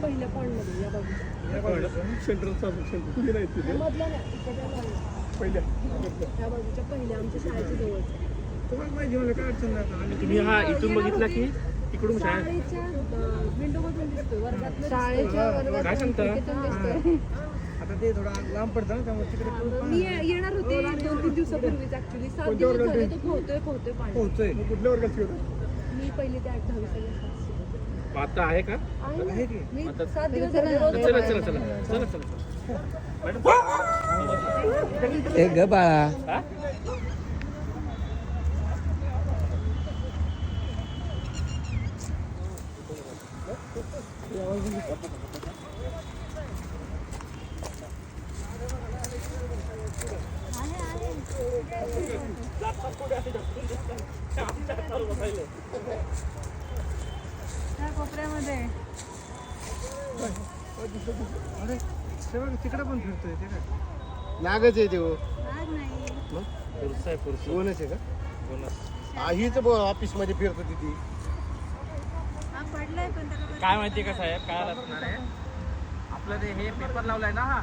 पहिल्या पॉईंटमध्ये या बाजूच्या सेंट्रल सेंटर नाही तिथे पहिल्या या बाजूच्या पहिल्या आमच्या शाळेच्या जवळ तुम्हाला माहिती मला काय अडचण नाही तुम्ही हा इथून बघितला की तिकडून शाळा शाळेच्या विंडो मधून दिसतोय वर्गात शाळेच्या वर्गात काय दिसतोय. आता ते थोडं लांब पडतं ना त्यामुळे तिकडे मी ये- येणार होते दोन तीन दिवसापूर्वीच ऍक्च्युली सात दिवस झाले तो पोहतोय पोहतोय पाणी. पोहोचतोय मग कुठल्या वर्गात शिकवतो मी पहिली ते आठ दहावी सगळं आता आहे का? आहे की? मी सात दिवस झाले रोज चला चला चला चला चला. एक ग बाळा. हा? कोपऱ्यामध्ये. अरे ते बघ तिकडे पण फिरतोय ते काय? नागच आहे ते हो. पुरुष आहे पुरुष कोणच आहे का? बोनस हा, हीच ऑफिसमध्ये काय माहिती का साहेब? काय असणार आहे? आपलं ते हे पेपर लावलाय ना हा.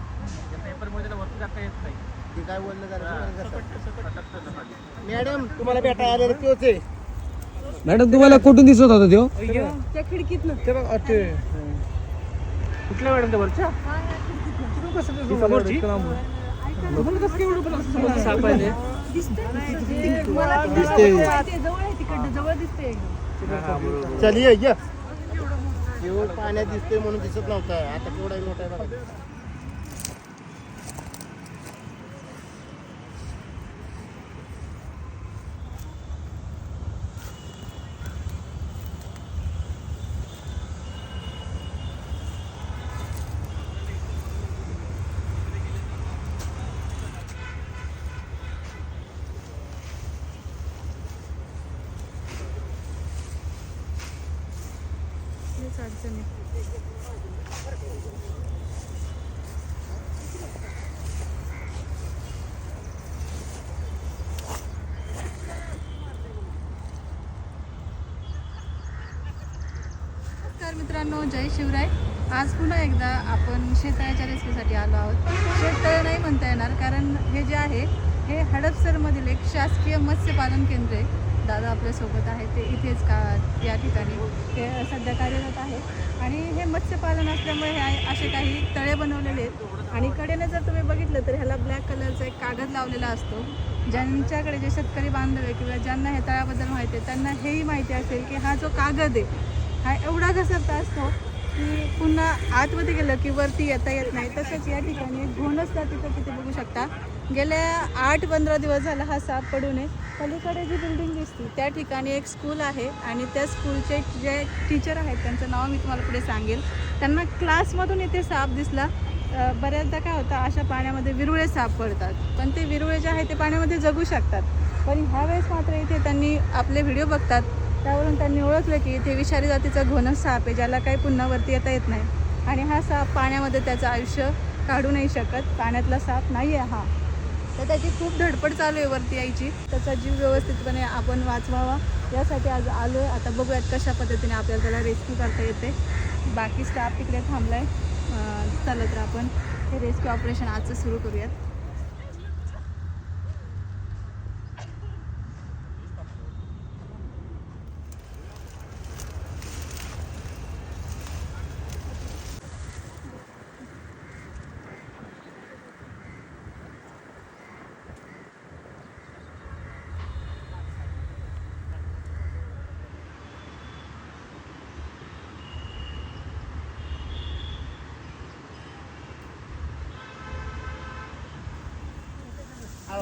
त्या पेपरमध्ये त्याला वरती जाता येत नाही. ती काय बोलणं झालं? सटकतं ना खाली. मॅडम तुम्हाला भेटायला आलेलं तोच आहे मॅडम तुम्हाला कुठून दिसत होता तो त्या खिडकीतनं ते बघ अ, ते कुठल्या मॅडम त्या वरच्या? हा, या खिडकीतनं. तू कसं ते ती समोरची? इतकं लांब? तुम्हाला कसं काय एवढं पण असं समजतं साप आहे ते? दिसतंय मला दिसतंय. जवळ आहे तिकडनं जवळ दिसते ये. जीव पाण्यात दिसतोय म्हणून दिसत नव्हता. आता केवढा मोठा आहे बघा हेच अडचण आहे नमस्कार मित्रांनो जय शिवराय. आज पुन्हा एकदा आपण शेतळ्याच्या रेसिपीसाठी आलो आहोत. शेततळ नाही म्हणता येणार कारण हे जे आहे हे हडपसरमधील एक शासकीय मत्स्यपालन केंद्र आहे. दादा आपल्यासोबत आहे ते इथेच का या ठिकाणी ते सध्या कार्यरत आहे. आणि हे मत्स्यपालन असल्यामुळे हे असे काही तळे बनवलेले आहेत. आणि कडेने जर तुम्ही बघितलं तर ह्याला ब्लॅक कलरचा एक कागद लावलेला असतो. ज्यांच्याकडे जे शेतकरी बांधव आहे किंवा ज्यांना हे तळ्याबद्दल माहिती आहे त्यांना हेही माहिती असेल की हा जो कागद आहे हा एवढा घसरता असतो की पुन्हा आतमध्ये गेलं की वरती येता येत नाही. तसंच या ठिकाणी घोण असतात तिथं तिथे बघू शकता. गेल्या आठ पंधरा दिवस झाला हा साप पडू नये. पलीकडे जी बिल्डिंग दिसते त्या ठिकाणी एक स्कूल आहे आणि त्या स्कूलचे जे टीचर आहेत त्यांचं नाव मी तुम्हाला पुढे सांगेल. त्यांना क्लासमधून इथे साप दिसला. बऱ्याचदा काय होतं अशा पाण्यामध्ये विरुळे साप पडतात. पण ते विरुळे जे आहे ते पाण्यामध्ये जगू शकतात. पण ह्यावेळेस मात्र इथे त्यांनी आपले व्हिडिओ बघतात. त्यावरून त्यांनी ओळखलं की इथे विषारी जातीचा घोणस साप आहे ज्याला काही पुन्हा वरती येता येत नाही. आणि हा साप पाण्यामध्ये त्याचं आयुष्य काढू नाही शकत पाण्यातला साप नाही आहे हा. तर त्याची खूप धडपड चालू आहे वरती यायची. त्याचा जीव व्यवस्थितपणे आपण वाचवावा. यासाठी आज आलो आहे आता बघूयात कशा पद्धतीने आपल्याला त्याला रेस्क्यू करता येते. बाकी स्टाफ तिकडे थांबला आहे चला तर आपण हे रेस्क्यू ऑपरेशन आजचं सुरू करूयात.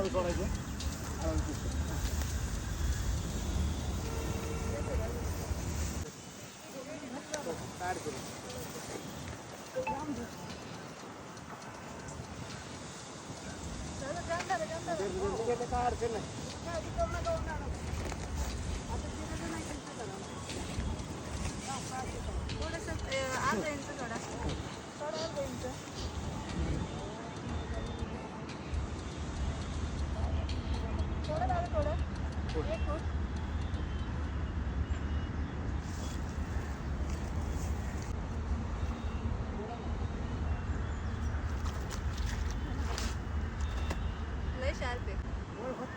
আড়াল করা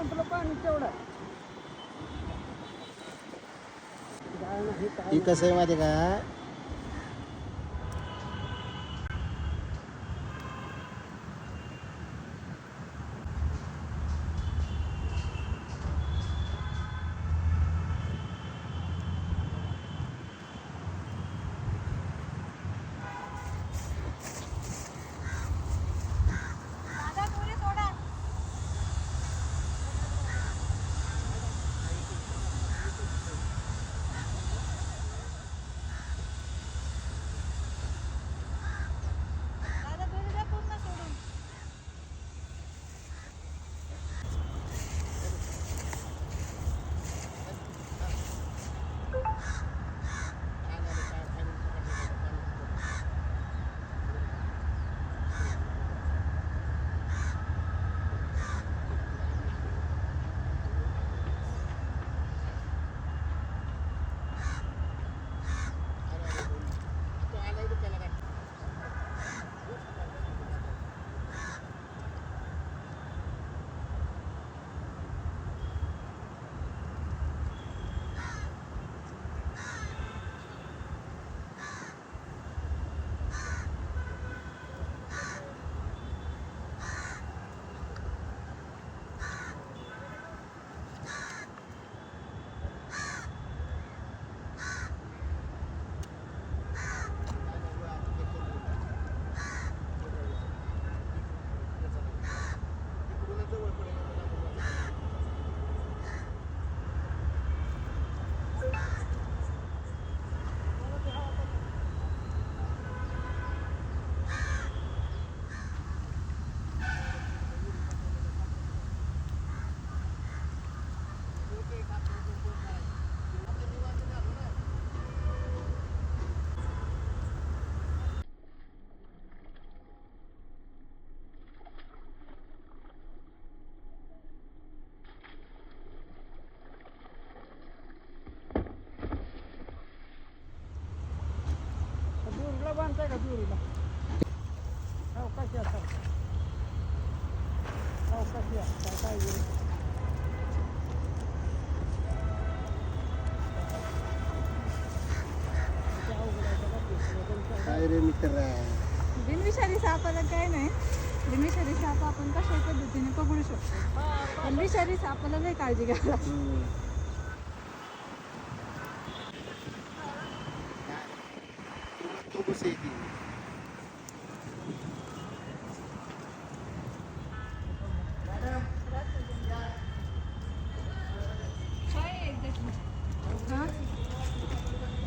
झालं पाणी तेवढं. हे कसं आहे माहिती का? रे मित्र बिनविषारी सापाला काय नाही. बिनविषारी साप आपण कशा पद्धतीने पकडू शकतो. पण विषारी सापाला लई काळजी घ्यायला लागते. तू कशी आहे ती हा?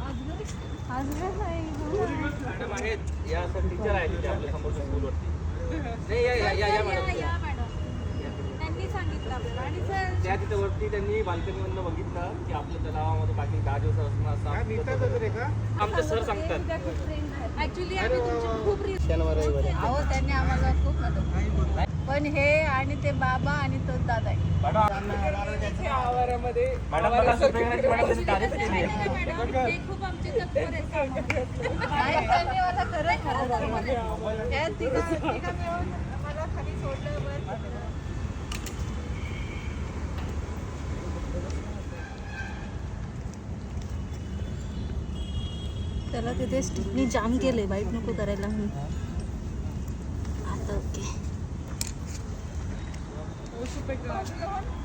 अजून- अजून नाही बोला. मॅडम आहेत या सर टीचर आहेत तिथे आपल्या समोरच्या स्कूलवरती नाही या या या या मॅडम त्यांनी सांगितलं आपल्याला. आणि सर त्या तिथे वरती त्यांनी बाल्कनीमधनं बघितलं की आपल्या तलावामध्ये बाकी दहा दिवसापासून असं आमचे सर सांगतात. ऍक्च्युली आम्ही तुमची खूप त्यांनी आम्हाला खूप मदत केली. पण हे आणि ते बाबा आणि तो दादा आहे मॅडम मला सुप्रियाची मॅडम त्यांनी तारीफ केली आहे ते खूप आमचे तत्पर आहेत नाही, त्यांनी मला खरं खरं सांगितलं. त्या तिघा तिघा मिळून मला खाली सोडलं वर पकडलं. त्याला तिथे स्टिकनी जाम केले बाईक नको करायला म्हणून आता ओके मला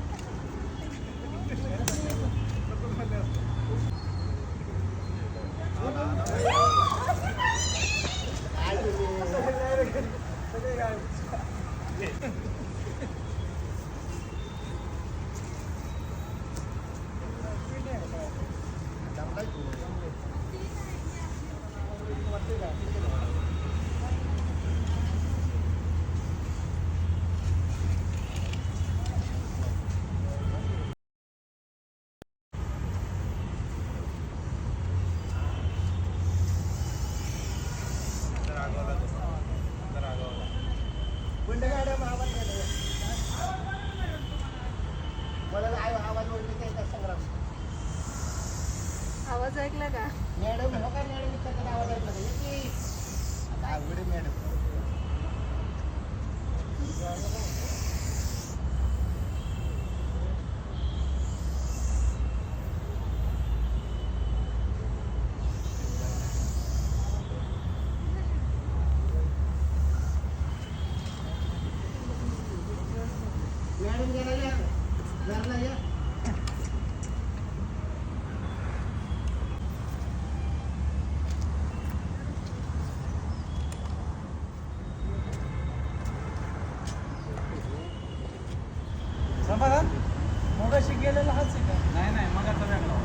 मगाशी गेलेला हाच आहे का? नाही नाही मग आता वेगळा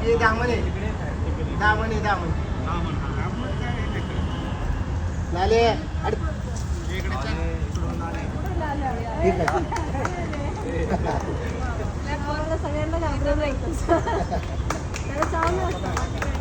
हे दामन आहे. दामन आहे दामन. लाले अरे. ठीक आहे त्या पोराला सगळ्यांना घाबरवलं होतं. त्याला चावलं असतं.